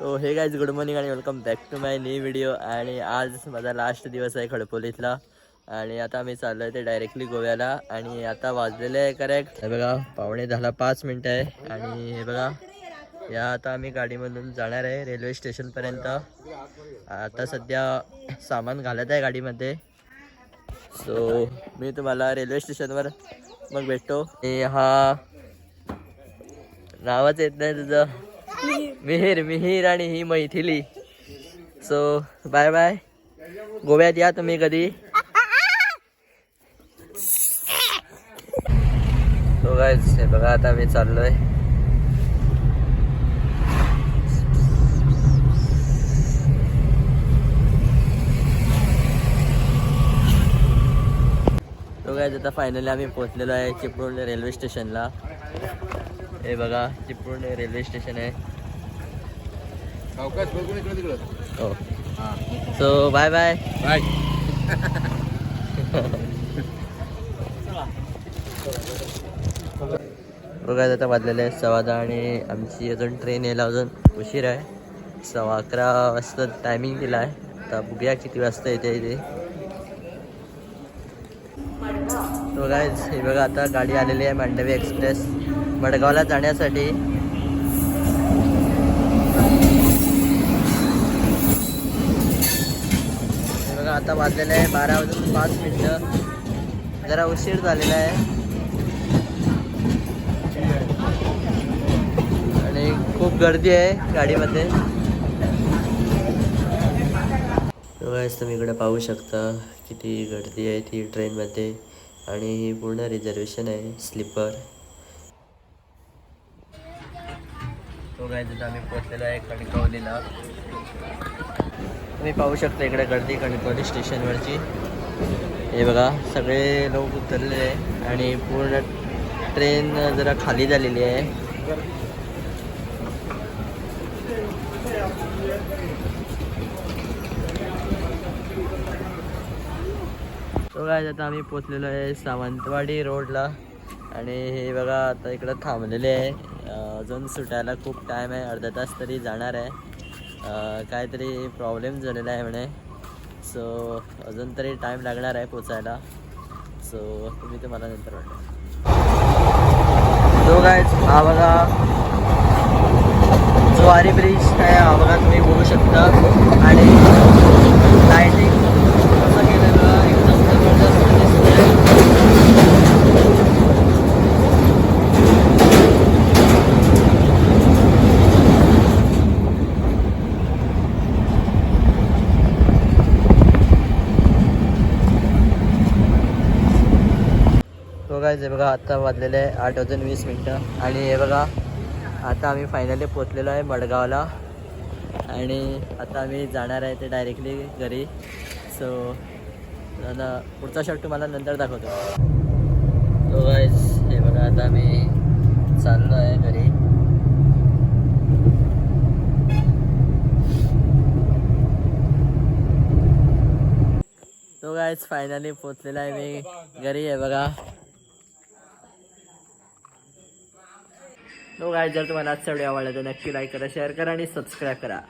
तो hey guys good morning आणि welcome back to my new video आणि आज माझा लास्ट दिवस आहे खडपोलीतला. आणि आता आम्ही चाललो आहे ते डायरेक्टली गोव्याला. आणि आता वाजलेले आहे करेक्ट हे बघा पावणे दहाला पाच मिनटं आहे. आणि हे बघा या आता आम्ही गाडीमधून जाणार आहे रेल्वे स्टेशनपर्यंत आता सध्या सामान घालत आहे गाडीमध्ये. सो मी तुम्हाला रेल्वे स्टेशनवर मग भेटतो. आणि हा नावच येत नाही तुझं. मिहीर मिहीर आणि ही मैथिली. सो बाय बाय गोव्यात या तुम्ही कधी? तो गायच हे बघा आता मी चाललोय. आता फायनली आम्ही पोहोचलेलो आहे चिपळूण रेल्वे स्टेशनला हे बघा चिपळूण रेल्वे स्टेशन आहे. हो. सो बाय बाय बाय बघा आता वाजलेले आहे सव्वा दहा आणि आमची अजून ट्रेन यायला अजून उशीर आहे. सव्वा अकरा वाजता टायमिंग दिला आहे. आता बघूया किती वाजता येते इथे. काय हे बघा आता गाडी आलेली आहे मांडवी एक्सप्रेस. मडगावला जाण्यासाठी. बघा आता वाजलेलं आहे बारा वाजून पाच मिनटं. जरा उशीर झालेला आहे. आणि खूप गर्दी आहे गाडीमध्ये. बघायच तुम्ही इकडे पाहू शकता किती गर्दी आहे ती ट्रेनमध्ये आणि ही पूर्ण रिझर्वेशन आहे स्लीपर तो काय आम्ही पोहोचलेलो आहे कणकवलीला. तुम्ही पाहू शकता इकडे गर्दी कणकवली स्टेशनवरची हे बघा सगळे लोक उतरलेले आहे आणि पूर्ण ट्रेन जरा खाली झालेली आहे. तो काय आता आम्ही पोचलेलो आहे सावंतवाडी रोडला आणि हे बघा आता इकडं थांबलेले आहे. अजून सुटायला खूप टाईम आहे अर्धा तास तरी जाणार आहे. काहीतरी प्रॉब्लेम झालेला आहे म्हणे. सो अजून तरी टाईम लागणार आहे पोचायला. सो तुम्ही तुम्हाला नंतर वाटतं तो काय हा बघा. ज्वारी ब्रिज आहे हा बघा तुम्ही बघू शकता. बघा जे हे बघा आता वाजलेले आहे आठ वाजून वीस मिनटं. आणि हे बघा आता आम्ही फायनली पोचलेलो आहे मडगावला. आणि आता आम्ही जाणार आहे ते डायरेक्टली घरी. सो आता पुढचा शॉट तुम्हाला नंतर दाखवतो. तो गाईज हे बघा आता आम्ही चाललो आहे घरी. तो गायज फायनली पोचलेला आहे मी घरी आहे बघा. हो तो काय जर तुम्हाला आजचा व्हिडिओ आवडला तर नक्की लाईक करा शेअर करा आणि सबस्क्राईब करा.